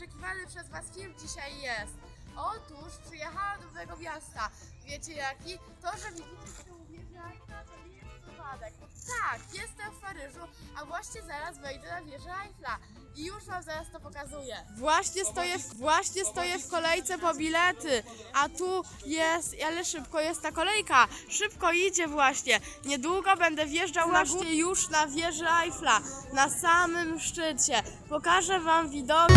oczekiwany przez Was film dzisiaj jest. Otóż przyjechała do nowego miasta. Wiecie jaki? To, że widzicie, to uwierzy, a inaczej przypadek. Tak, jestem w Paryżu, a właśnie zaraz wejdę na wieżę Eiffla. I już wam zaraz to pokazuję. Właśnie stoję, w, właśnie stoję w kolejce po bilety, a tu jest, ale szybko jest ta kolejka. Szybko idzie właśnie. Niedługo będę wjeżdżał na górę już na wieżę Eiffla, na samym szczycie. Pokażę wam widoki.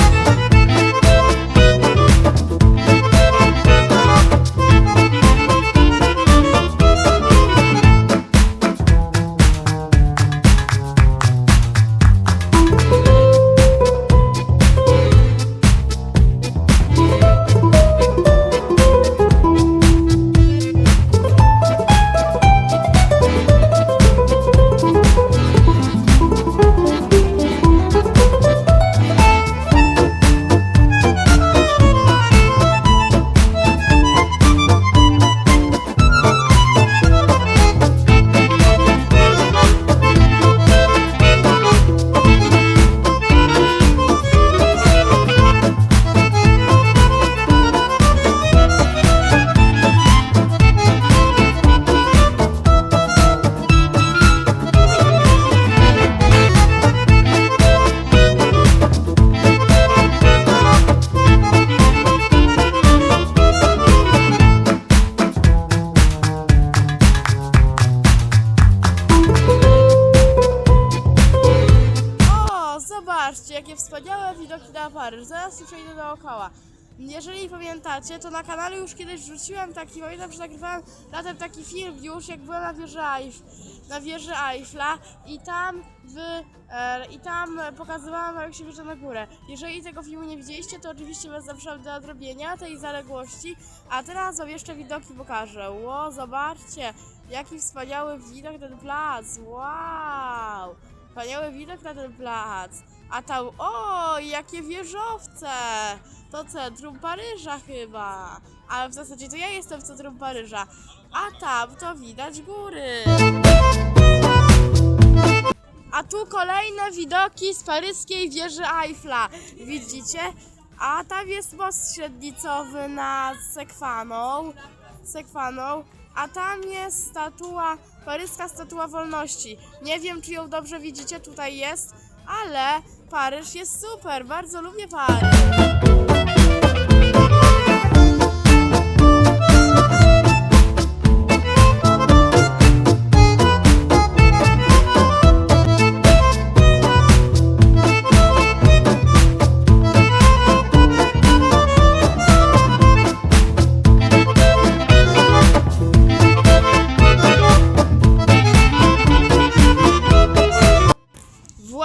Zobaczcie, jakie wspaniałe widoki na Paryż. Zaraz tu przejdę dookoła. Jeżeli pamiętacie, to na kanale już kiedyś wrzuciłem taki, pamiętam, że nagrywałem latem taki film już, jak byłem na wieży, Eiff, na wieży Eiffla i tam w, e, i tam pokazywałam, jak się wjeżdża na górę. Jeżeli tego filmu nie widzieliście, to oczywiście was zapraszam do odrobienia tej zaległości, a teraz wam jeszcze widoki pokażę. Ło, zobaczcie, jaki wspaniały widok ten plac, wow! Wspaniały widok na ten plac. A tam, o, jakie wieżowce! To centrum Paryża chyba. Ale w zasadzie to ja jestem w centrum Paryża. A tam to widać góry. A tu kolejne widoki z paryskiej wieży Eiffla. Widzicie? A tam jest most średnicowy nad Sekwaną. Sekwaną. A tam jest statua, paryska statua wolności. Nie wiem, czy ją dobrze widzicie, tutaj jest, ale Paryż jest super, bardzo lubię Paryż.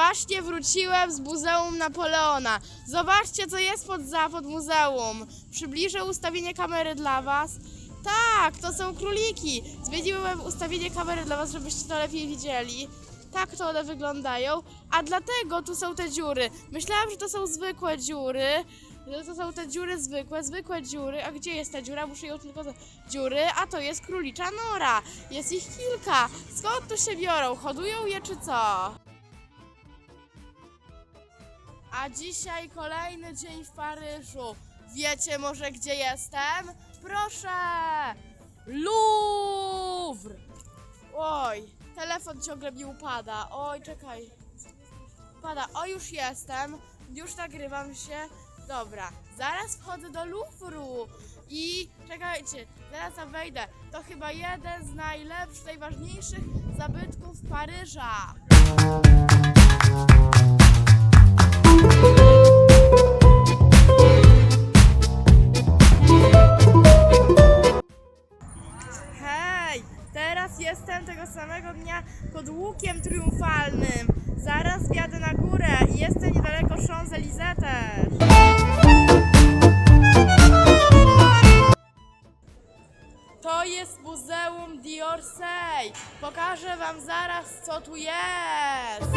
Właśnie wróciłem z Muzeum Napoleona. Zobaczcie, co jest pod, za, pod muzeum. Przybliżę ustawienie kamery dla Was. Tak, to są króliki. Zwiedziłem ustawienie kamery dla Was, żebyście to lepiej widzieli. Tak to one wyglądają. A dlatego tu są te dziury. Myślałam, że to są zwykłe dziury. Że to są te dziury zwykłe, zwykłe dziury. A gdzie jest ta dziura? Muszę ją tylko... Dziury, a to jest królicza nora. Jest ich kilka. Skąd tu się biorą? Hodują je czy co? A dzisiaj kolejny dzień w Paryżu. Wiecie może gdzie jestem? Proszę! Louvre! Oj, telefon ciągle mi upada. Oj, czekaj. Pada. O, już jestem. Już nagrywam się. Dobra, zaraz wchodzę do Louvru. I czekajcie, zaraz tam wejdę. To chyba jeden z najlepszych, najważniejszych zabytków Paryża. To jest Muzeum d'Orsay. Pokażę wam zaraz, co tu jest.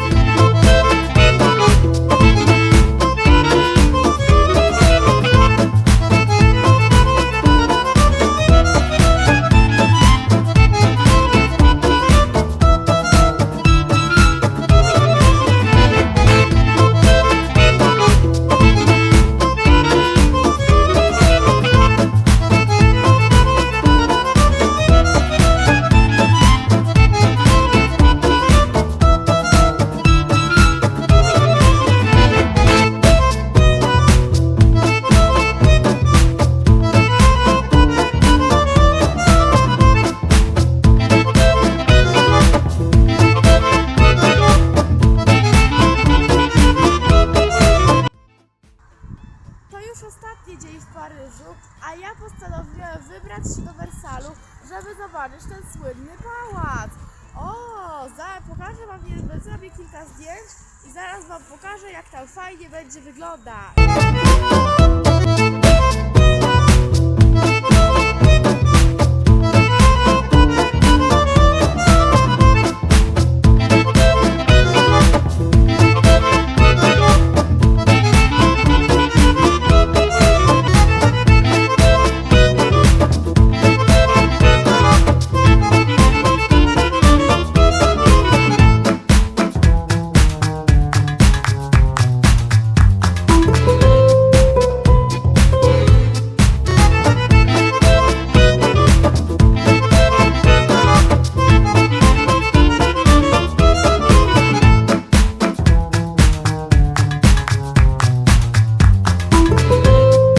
Paryżu, a ja postanowiłem wybrać się do Wersalu, żeby zobaczyć ten słynny pałac. O, zaraz pokażę wam, zrobię kilka zdjęć i zaraz wam pokażę, jak tam fajnie będzie wyglądać.